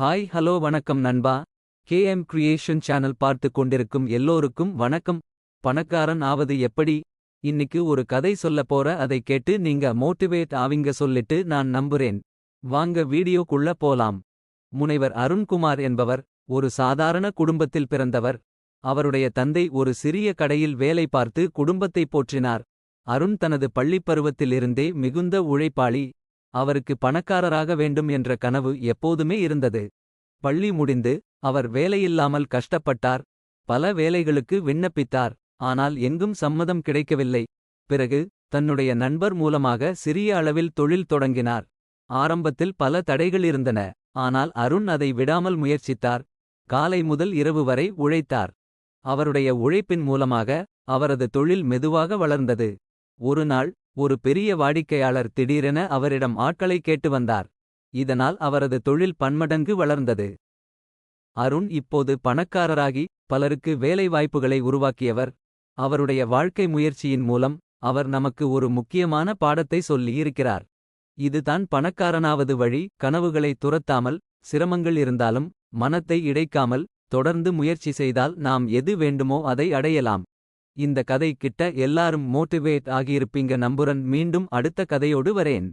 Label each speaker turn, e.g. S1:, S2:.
S1: Hi hello வணக்கம் நண்பா. KM creation channel பார்த்து கொண்டிருக்கும் எல்லோருக்கும் வணக்கம். பணக்காரன் ஆவது எப்படி? இன்னிக்கு ஒரு கதை சொல்ல போற அதை கேட்டு நீங்க மோட்டிவேட் ஆவிங்க சொல்லிட்டு நான் நம்புறேன். வாங்க வீடியோக்குள்ள போலாம். முனைவர் அருண்குமார் என்பவர் ஒரு சாதாரண குடும்பத்தில் பிறந்தவர். அவருடைய தந்தை ஒரு சிறிய கடையில் வேலை பார்த்து குடும்பத்தை போற்றினார். அருண் தனது பள்ளிப்பருவத்திலிருந்தே மிகுந்த உழைப்பாளி. அவருக்கு பணக்காரராக வேண்டும் என்ற கனவு எப்போதுமே இருந்தது. பள்ளி முடிந்து அவர் வேலையில்லாமல் கஷ்டப்பட்டார். பல வேலைகளுக்கு விண்ணப்பித்தார். ஆனால் எங்கும் சம்மதம் கிடைக்கவில்லை. பிறகு தன்னுடைய நண்பர் மூலமாக சிறிய அளவில் தொழில் தொடங்கினார். ஆரம்பத்தில் பல தடைகள் இருந்தன. ஆனால் அருண் அதை விடாமல் முயற்சித்தார். காலை முதல் இரவு வரை உழைத்தார். அவருடைய உழைப்பின் மூலமாக அவரது தொழில் மெதுவாக வளர்ந்தது. ஒரு நாள் ஒரு பெரிய வாடிக்கையாளர் திடீரென அவரிடம் ஆட்களை கேட்டு வந்தார். இதனால் அவரது தொழில் பன்மடங்கு வளர்ந்தது. அருண் இப்போது பணக்காரராகி பலருக்கு வேலைவாய்ப்புகளை உருவாக்கியவர். அவருடைய வாழ்க்கை முயற்சியின் மூலம் அவர் நமக்கு ஒரு முக்கியமான பாடத்தை சொல்லியிருக்கிறார். இதுதான் பணக்காரனாவது வழி கனவுகளை துரத்தாமல் சிரமங்கள் இருந்தாலும் மனத்தை இடைக்காமல் தொடர்ந்து முயற்சி செய்தால் நாம் எது வேண்டுமோ அதை அடையலாம். இந்த கதை கிட்ட எல்லாரும் மோட்டிவேட் ஆகியிருப்பீங்க நம்புறன். மீண்டும் அடுத்த கதையோடு வரேன்.